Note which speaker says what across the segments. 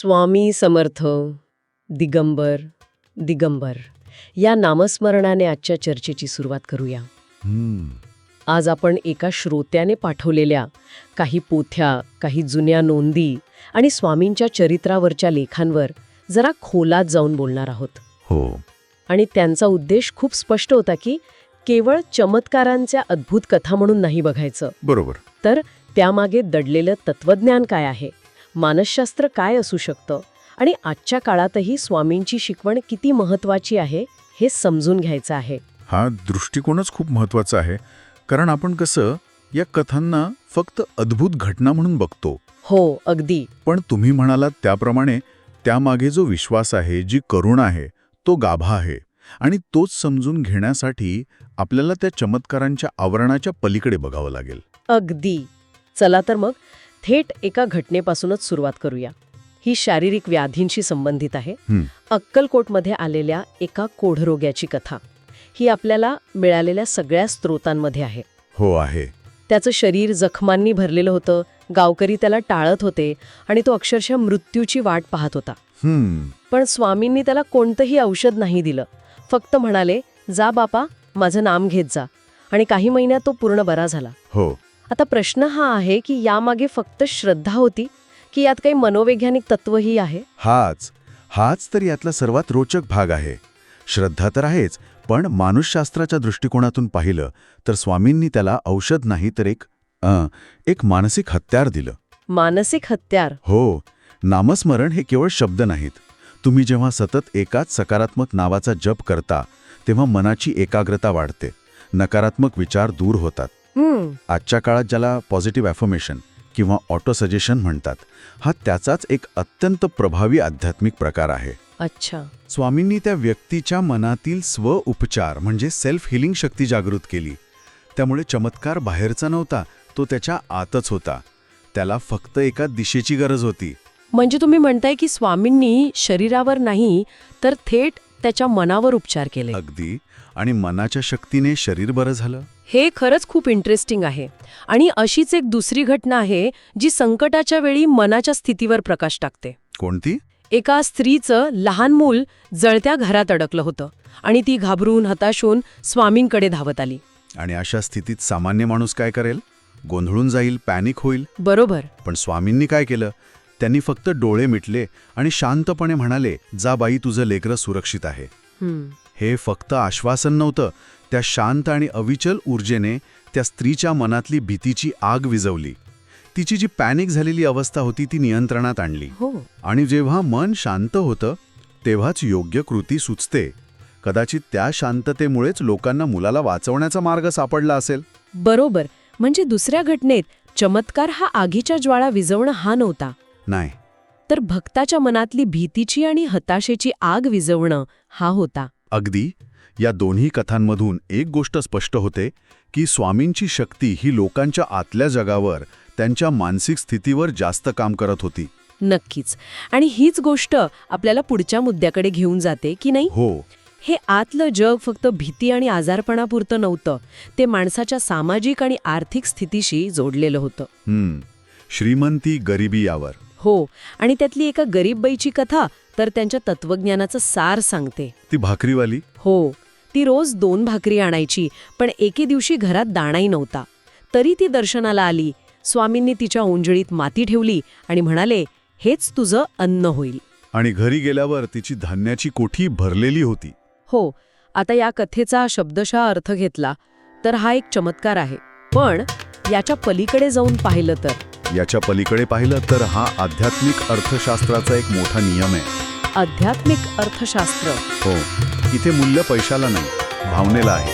Speaker 1: स्वामी समर्थ दिगंबर दिगंबर या नामस्मरणाने आजच्या चर्चेची सुरुवात करूया.
Speaker 2: हम्म,
Speaker 1: आज आपण एका श्रोत्याने पाठवलेल्या काही पोथ्या काही जुन्या नोंदी आणि स्वामींच्या चरित्रावरच्या लेखांवर जरा खोलात जाऊन बोलणार आहोत.
Speaker 2: हो.
Speaker 1: आणि त्यांचा उद्देश खूप स्पष्ट होता की केवळ चमत्कारांच्या अद्भुत कथा म्हणून नाही बघायचं.
Speaker 2: बरोबर.
Speaker 1: तर त्यामागे दडलेलं तत्वज्ञान काय आहे? मानसशास्त्र काय असू शकतं? आणि आजच्या काळातही स्वामींची शिकवण किती महत्वाची आहे हे समजून घ्यायचं आहे.
Speaker 2: हा दृष्टिकोनच खूप महत्त्वाचा आहे. कारण आपण कसं या कथांना फक्त अद्भुत घटना म्हणून बघतो.
Speaker 1: हो अगदी.
Speaker 2: पण तुम्ही म्हणालात त्याप्रमाणे त्यामागे जो विश्वास आहे जी करुणा आहे तो गाभा आहे. आणि तोच समजून घेण्यासाठी आपल्याला त्या चमत्कारांच्या आवरणाच्या पलीकडे बघावं लागेल.
Speaker 1: अगदी. चला तर मग थेट एका घटनेपासूनच सुरुवात करूया. ही शारीरिक व्याधींशी संबंधित आहे. अक्कलकोटमध्ये आलेल्या एका कोढरोग्याची कथा. ही आपल्याला मिळालेल्या सगळ्या स्रोतांमध्ये आहे.
Speaker 2: हो आहे.
Speaker 1: त्याचं शरीर जखमांनी भरलेलं होतं गावकरी त्याला टाळत होते आणि तो अक्षरशः मृत्यूची वाट पाहत होता. पण स्वामींनी त्याला कोणतंही औषध नाही दिलं. फक्त म्हणाले जा बापा माझं नाम घेत जा. आणि काही महिन्यात तो पूर्ण बरा झाला.
Speaker 2: हो.
Speaker 1: आता प्रश्न हा आहे की यामागे फक्त श्रद्धा होती की यात काही मनोवैज्ञानिक तत्वही आहे?
Speaker 2: हाच. हाच तर यातला सर्वात रोचक भाग आहे. श्रद्धा तर आहेच पण मानुषशास्त्राच्या दृष्टिकोनातून पाहिलं तर स्वामींनी त्याला औषध नाही तर एक अं, एक मानसिक हत्यार दिलं.
Speaker 1: मानसिक हत्यार?
Speaker 2: हो. नामस्मरण हे केवळ शब्द नाहीत. तुम्ही जेव्हा सतत एकाच सकारात्मक नावाचा जप करता तेव्हा मनाची एकाग्रता वाढते. नकारात्मक विचार दूर होतात. आजच्या काळात ज्याला पॉझिटिव्ह ॲफर्मेशन किंवा ऑटो सजेशन म्हणतात हा त्याचाच एक अत्यंत प्रभावी आध्यात्मिक प्रकार आहे.
Speaker 1: अच्छा.
Speaker 2: स्वामींनी त्या व्यक्तीच्या मनातील स्व उपचार म्हणजे सेल्फ हिलिंग शक्ती जागृत केली. त्यामुळे चमत्कार बाहेरचा नव्हता तो त्याच्या आतच होता. त्याला फक्त एका दिशेची गरज होती.
Speaker 1: म्हणजे तुम्ही म्हणताय की स्वामींनी शरीरावर नाही तर थेट त्याच्या मनावर उपचार केले.
Speaker 2: अगदी. आणि मनाच्या शक्तीने शरीर बरं झालं?
Speaker 1: हे खरंच खूप इंटरेस्टिंग आहे. आणि अशीच एक दुसरी घटना आहे जी संकटाच्या वेळी मनाच्या स्थितीवर प्रकाश टाकते.
Speaker 2: कोणती?
Speaker 1: एका स्त्रीचं लहान मूल जळत्या घरात अडकलं होतं आणि ती घाबरून हताश होऊन स्वामींकडे धावत आली.
Speaker 2: आणि अशा स्थितीत सामान्य माणूस काय करेल? गोंधळून जाईल पॅनिक होईल?
Speaker 1: बरोबर.
Speaker 2: पण स्वामींनी काय केलं? त्यांनी फक्त डोळे मिटले आणि शांतपणे म्हणाले जा बाई तुझं लेकरं सुरक्षित आहे. हे फक्त आश्वासन नव्हतं. त्या शांत आणि अविचल ऊर्जेने त्या स्त्रीच्या मनातली भीतीची आग विझवली. तिची जी पॅनिक झालेली अवस्था होती ती नियंत्रणात आणली.
Speaker 1: हो.
Speaker 2: आणि जेव्हा मन शांत होतं तेव्हाच योग्य कृती सुचते. कदाचित त्या शांततेमुळेच लोकांना मुलाला वाचवण्याचा मार्ग सापडला असेल.
Speaker 1: बरोबर. म्हणजे दुसऱ्या घटनेत चमत्कार हा आगीच्या ज्वाळा विझवणं हा नव्हता.
Speaker 2: नाही.
Speaker 1: तर भक्ताच्या मनातली भीतीची आणि हताशेची आग विझवणं हा होता.
Speaker 2: अगदी या दोन्ही कथांमधून एक गोष्ट स्पष्ट होते की स्वामींची शक्ती ही लोकांच्या आतल्या जगावर त्यांच्या मानसिक स्थितीवर जास्त काम करत होती.
Speaker 1: नक्कीच. आणि हीच गोष्ट आपल्याला पुढच्या मुद्द्याकडे घेऊन जाते की नाही?
Speaker 2: हो.
Speaker 1: हे आतलं जग फक्त भीती आणि आजारपणापुरतं नव्हतं ते माणसाच्या सामाजिक आणि आर्थिक स्थितीशी जोडलेलं होतं.
Speaker 2: हम्म. श्रीमंती गरिबी यावर.
Speaker 1: हो. आणि त्यातली एका गरीब बाईची कथा तर त्यांच्या तत्वज्ञानाचं सार सांगते.
Speaker 2: ती भाकरीवाली?
Speaker 1: हो. ती रोज दोन भाकरी आणायची पण एके दिवशी घरात दाणाही नव्हता. तरी ती दर्शनाला आली. स्वामींनी तिच्या ओंजळीत माती ठेवली आणि म्हणाले हेच तुझं अन्न होईल.
Speaker 2: आणि घरी गेल्यावर तिची धान्याची कोठी भरलेली होती.
Speaker 1: हो. आता या कथेचा शब्दशः अर्थ घेतला तर हा एक चमत्कार आहे. पण याच्या पलीकडे जाऊन पाहिलं तर.
Speaker 2: याच्या पलीकडे पाहिलं तर हा आध्यात्मिक अर्थशास्त्राचा एक मोठा नियम आहे.
Speaker 1: आध्यात्मिक अर्थशास्त्र.
Speaker 2: हो इथे मूल्य पैशाला नाही भावनेला आहे.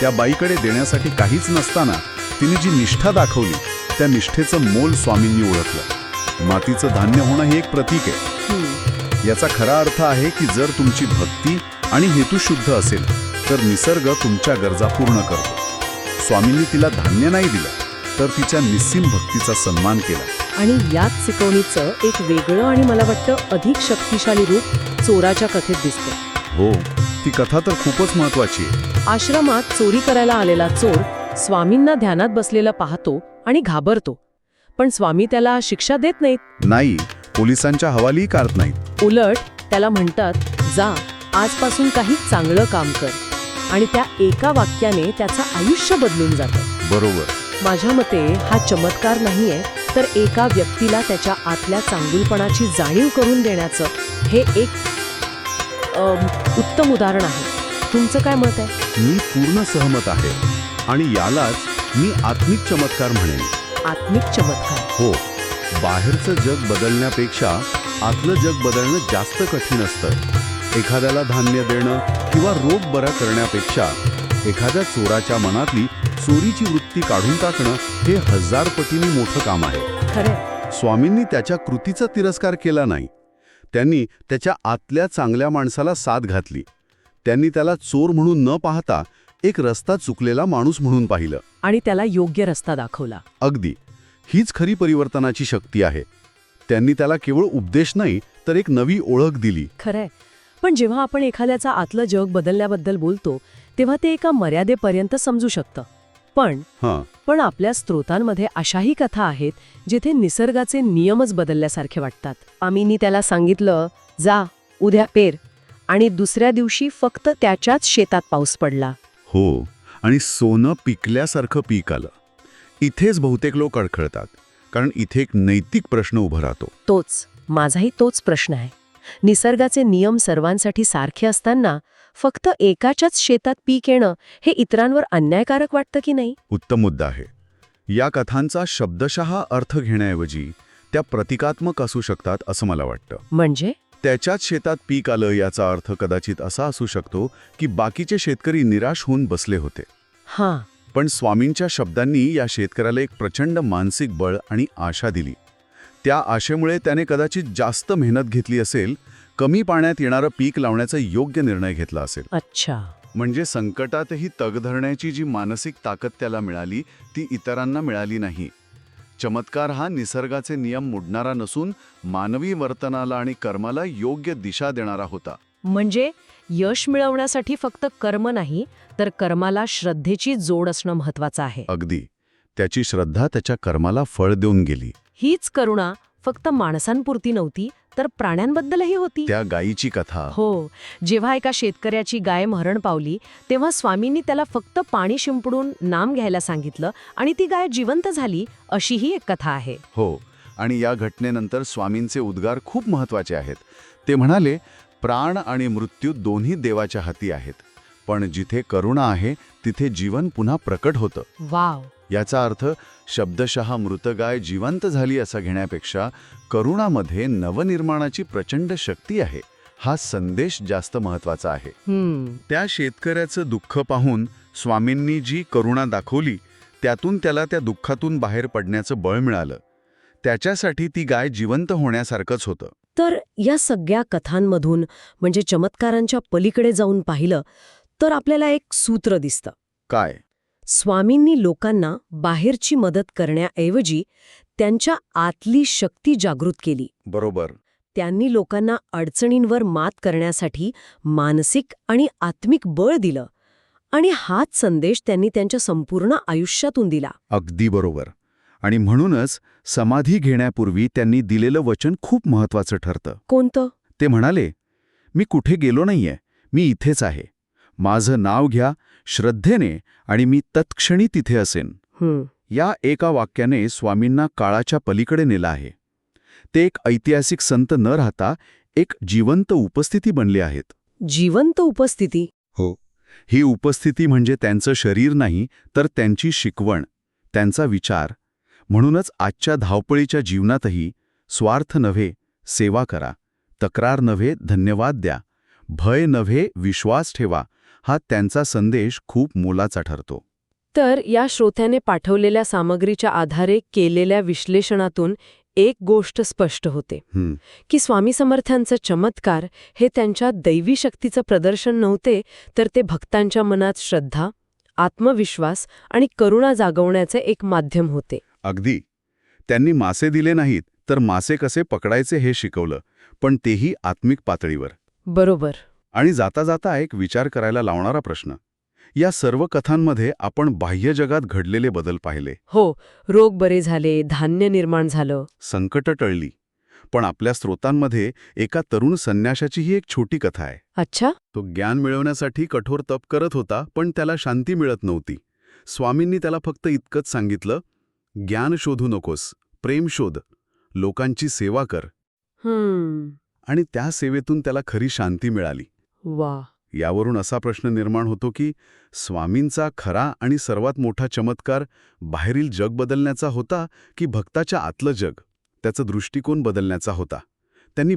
Speaker 2: त्या बाईकडे देण्यासाठी काहीच नसताना तिने जी निष्ठा दाखवली त्या निष्ठेचं मोल स्वामींनी ओळखलं. मातीचं धान्य होणं हे एक प्रतीक आहे. याचा खरा अर्थ आहे की जर तुमची भक्ती आणि हेतू शुद्ध असेल तर निसर्ग तुमच्या गरजा पूर्ण करतो. स्वामींनी तिला धान्य नाही दिलं. तर तिच्या निस्सीम भक्तीचा सन्मान केला.
Speaker 1: आणि याच शिकवणीचं एक वेगळं आणि मला वाटतं अधिक शक्तिशाली रूप चोराच्या कथेत दिसतं.
Speaker 2: हो ती कथा तर खूपच महत्वाची आहे.
Speaker 1: आश्रमात चोरी करायला आलेला चोर स्वामींना ध्यानात बसलेला पाहतो आणि घाबरतो. पण स्वामी त्याला शिक्षा देत नाहीत.
Speaker 2: नाही पोलिसांच्या हवालीही करत नाहीत.
Speaker 1: उलट त्याला म्हणतात जा आजपासून काही चांगलं काम कर. आणि त्या एका वाक्याने त्याचं आयुष्य बदलून जातं.
Speaker 2: बरोबर.
Speaker 1: माझ्या मते हा चमत्कार नाहीये तर एका व्यक्तीला त्याच्या आतल्या चांगुलपणाची जाणीव करून देण्याचं हे एक उत्तम उदाहरण आहे. तुमचं काय मत आहे?
Speaker 2: मी पूर्ण सहमत आहे आणि यालाच मी आत्मिक चमत्कार म्हणेन.
Speaker 1: आत्मिक चमत्कार?
Speaker 2: हो बाहेरचं जग बदलण्यापेक्षा आतलं जग बदलणं जास्त कठीण असतं. एखाद्याला धान्य देणं किंवा रोग बरा करण्यापेक्षा एखाद्या चोराच्या मनातली चोरीची वृत्ती काढून टाकणं हे हजार पटीने मोठं काम आहे. स्वामींनी त्याच्या कृतीचा तिरस्कार केला नाही. त्यांनी त्याच्या आतल्या चांगल्या माणसाला साथ घातली. त्यांनी त्याला चोर म्हणून न पाहता एक रस्ता चुकलेला माणूस म्हणून पाहिलं.
Speaker 1: आणि त्याला योग्य रस्ता दाखवला.
Speaker 2: अगदी. हीच खरी परिवर्तनाची शक्ती आहे. त्यांनी त्याला केवळ उपदेश नाही तर एक नवी ओळख दिली.
Speaker 1: खरंय. पण जेव्हा आपण एखाद्याचा आतलं जग बदलण्याबद्दल बोलतो तेव्हा ते एका मर्यादेपर्यंत समजू शकतं. पण पण आपल्या स्त्रोतांमध्ये अशाही कथा आहेत जिथे निसर्गाचे नियमच बदलल्यासारखे वाटतात. आम्हीनी त्याला सांगितलं जा उद्या पेर. आणि दुसऱ्या दिवशी फक्त त्याच्याच शेतात पाऊस पडला.
Speaker 2: हो आणि सोनं पिकल्यासारखं पीक आलं. इथेच बहुतेक लोक अडखळतात कारण इथे एक नैतिक प्रश्न उभा राहतो.
Speaker 1: तोच माझाही तोच प्रश्न आहे. निसर्गाचे नियम सर्वांसाठी सारखे असताना फक्त एकाच्याच शेतात पीक येणं हे इतरांवर अन्यायकारक वाटतं की नाही?
Speaker 2: उत्तम मुद्दा आहे. या कथांचा शब्दशः अर्थ घेण्याऐवजी त्या प्रतिकात्मक असू शकतात असं मला वाटतं.
Speaker 1: म्हणजे?
Speaker 2: त्याच्याच शेतात पीक आलं याचा अर्थ कदाचित असा असू शकतो की बाकीचे शेतकरी निराश होऊन बसले होते.
Speaker 1: हां.
Speaker 2: पण स्वामींच्या शब्दांनी या शेतकऱ्याला एक प्रचंड मानसिक बळ आणि आशा दिली. त्या आशेमुळे त्याने कदाचित जास्त मेहनत घेतली असेल कमी पाण्यात येणारं पीक लावण्याचा योग्य निर्णय घेतला असेल.
Speaker 1: अच्छा.
Speaker 2: म्हणजे संकटातही तग धरण्याची जी मानसिक ताकद त्याला मिळाली ती इतरांना मिळाली नाही. चमत्कार हा निसर्गाचे नियम मोडणारा नसून मानवी वर्तनाला आणि कर्माला योग्य दिशा देणारा होता.
Speaker 1: म्हणजे यश मिळवण्यासाठी फक्त कर्म नाही तर कर्माला श्रद्धेची जोड असणं महत्वाचं आहे.
Speaker 2: अगदी. त्याची श्रद्धा त्याच्या कर्माला फळ देऊन गेली.
Speaker 1: हीच करुणा फक्त माणसांपुरती नव्हती तर प्राण्यांबद्दलही होती.
Speaker 2: त्या गायीची कथा.
Speaker 1: हो जेव्हा एका शेतकऱ्याची गाय मरण पावली तेव्हा स्वामींनी त्याला फक्त पाणी शिंपडून नाम घ्यायला सांगितलं आणि ती गाय जिवंत झाली अशीही एक कथा आहे.
Speaker 2: हो आणि या घटनेनंतर स्वामींचे उद्गार खूप महत्त्वाचे आहेत. ते म्हणाले प्राण आणि मृत्यू दोन्ही देवाच्या हाती आहेत. पण जिथे करुणा आहे तिथे जीवन पुन्हा प्रकट होतं.
Speaker 1: वाव!
Speaker 2: याचा अर्थ शब्दशः मृतगाय जिवंत झाली असा घेण्यापेक्षा करुणामध्ये नवनिर्माणाची प्रचंड शक्ती आहे. हा संदेश जास्त महत्त्वाचा आहे. त्या शेतकऱ्याचं दुःख पाहून स्वामींनी जी करुणा दाखवली त्यातून त्याला त्या दुःखातून बाहेर पडण्याचं बळ मिळालं. त्याच्यासाठी ती गाय जिवंत होण्यासारखंच होतं.
Speaker 1: तर या सगळ्या कथांमधून म्हणजे चमत्कारांच्या पलीकडे जाऊन पाहिलं तर आपल्याला एक सूत्र दिसतं.
Speaker 2: काय?
Speaker 1: स्वामींनी लोकांना बाहेरची मदत करण्याऐवजी त्यांच्या आतली शक्ती जागृत केली.
Speaker 2: बरोबर.
Speaker 1: त्यांनी लोकांना अडचणींवर मात करण्यासाठी मानसिक आणि आत्मिक बळ दिलं आणि हाच संदेश त्यांनी त्यांच्या संपूर्ण आयुष्यातून दिला.
Speaker 2: अगदी बरोबर. आणि म्हणूनच समाधी घेण्यापूर्वी त्यांनी दिलेलं वचन खूप महत्वाचं ठरतं.
Speaker 1: कोणतं?
Speaker 2: ते म्हणाले मी कुठे गेलो नाहीये मी इथेच आहे. माझं नाव घ्या श्रद्धेने आणि मी तत्क्षणी तिथे असेन. या एका वाक्याने स्वामींना काळाच्या पलीकडे नेलं आहे. ते एक ऐतिहासिक संत न राहता एक जिवंत उपस्थिती बनले आहेत.
Speaker 1: जिवंत उपस्थिती?
Speaker 2: हो. ही उपस्थिती म्हणजे त्यांचं शरीर नाही तर त्यांची शिकवण त्यांचा विचार. म्हणूनच आजच्या धावपळीच्या जीवनातही स्वार्थ नव्हे सेवा करा. तक्रार नव्हे धन्यवाद द्या. भय नव्हे विश्वास ठेवा. हा त्यांचा संदेश खूप मोलाचा ठरतो.
Speaker 1: तर या श्रोत्याने पाठवलेल्या सामग्रीच्या आधारे केलेल्या विश्लेषणातून एक गोष्ट स्पष्ट होते. की स्वामी समर्थांचं चमत्कार हे त्यांच्या दैवी शक्तीचं प्रदर्शन नव्हते तर ते भक्तांच्या मनात श्रद्धा आत्मविश्वास आणि करुणा जागवण्याचे एक माध्यम होते.
Speaker 2: अगदी. त्यांनी मासे दिले नाहीत तर मासे कसे पकडायचे हे शिकवलं पण तेही आत्मिक पातळीवर.
Speaker 1: बरोबर.
Speaker 2: आणि जाता जाता एक विचार करायला लावणारा प्रश्न. या सर्व कथांमध्ये आपण बाह्य जगात घडलेले बदल पाहिले.
Speaker 1: हो रोग बरे झाले धान्य निर्माण झालं.
Speaker 2: संकट टळली. पण आपल्या स्रोतांमध्ये एका तरुण संन्याशाची ही एक छोटी कथा आहे.
Speaker 1: अच्छा?
Speaker 2: तो ज्ञान मिळवण्यासाठी कठोर तप करत होता पण त्याला शांती मिळत नव्हती. स्वामींनी त्याला फक्त इतकंच सांगितलं ज्ञान शोधू नकोस प्रेम शोध. लोकांची सेवा कर. आणि त्या सेवेतून त्याला खरी शांती मिळाली.
Speaker 1: वा.
Speaker 2: यावरून असा प्रश्न निर्माण होतो की स्वामींचा खरा आणि सर्वात मोठा चमत्कार बाहेरील जग बदलण्याचा होता की भक्ताच्या आतलं जग? त्याचा दृष्टिकोन बदलण्याचा होता. त्यांनी